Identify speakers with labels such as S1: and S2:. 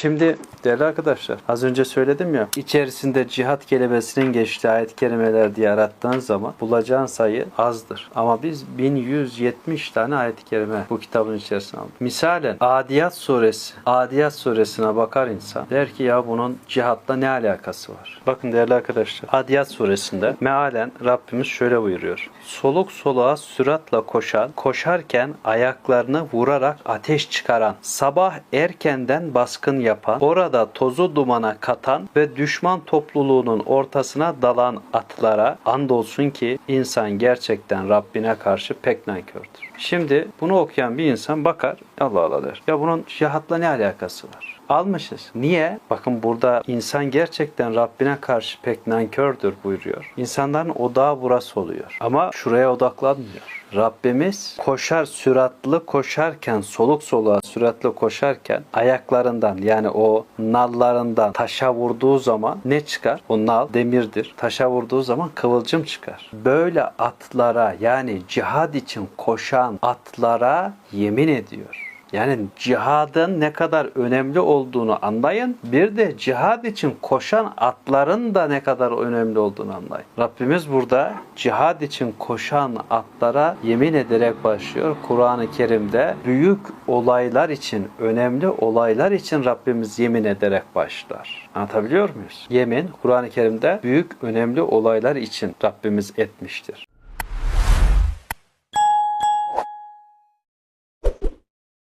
S1: Şimdi değerli arkadaşlar az önce söyledim ya içerisinde cihat kelimesinin geçtiği ayet kelimeler diye arattığın zaman bulacağın sayı azdır. Ama biz 1170 tane ayet-i kerime bu kitabın içerisine aldık. Misalen Adiyat suresi. Adiyat suresine bakar insan. Der ki ya bunun cihatla ne alakası var? Bakın değerli arkadaşlar Adiyat suresinde mealen Rabbimiz şöyle buyuruyor. Soluk soluğa süratle koşan, koşarken ayaklarını vurarak ateş çıkaran, sabah erkenden baskın yapan, orada tozu dumana katan ve düşman topluluğunun ortasına dalan atlara andolsun ki insan gerçekten Rabbine karşı pek nankördür. Şimdi bunu okuyan bir insan bakar, Allah Allah der. Ya bunun cihatla ne alakası var? Almışız. Niye? Bakın burada insan gerçekten Rabbine karşı pek nankördür buyuruyor. İnsanların odağı burası oluyor. Ama şuraya odaklanmıyor. Rabbimiz koşar süratli koşarken soluk soluğa süratli koşarken ayaklarından yani o nallarından taşa vurduğu zaman ne çıkar? O nal demirdir. Taşa vurduğu zaman kıvılcım çıkar. Böyle atlara yani cihad için koşan atlara yemin ediyor. Yani cihadın ne kadar önemli olduğunu anlayın. Bir de cihad için koşan atların da ne kadar önemli olduğunu anlayın. Rabbimiz burada cihad için koşan atlara yemin ederek başlıyor. Kur'an-ı Kerim'de büyük olaylar için, önemli olaylar için Rabbimiz yemin ederek başlar. Anlatabiliyor muyuz? Yemin Kur'an-ı Kerim'de büyük önemli olaylar için Rabbimiz etmiştir.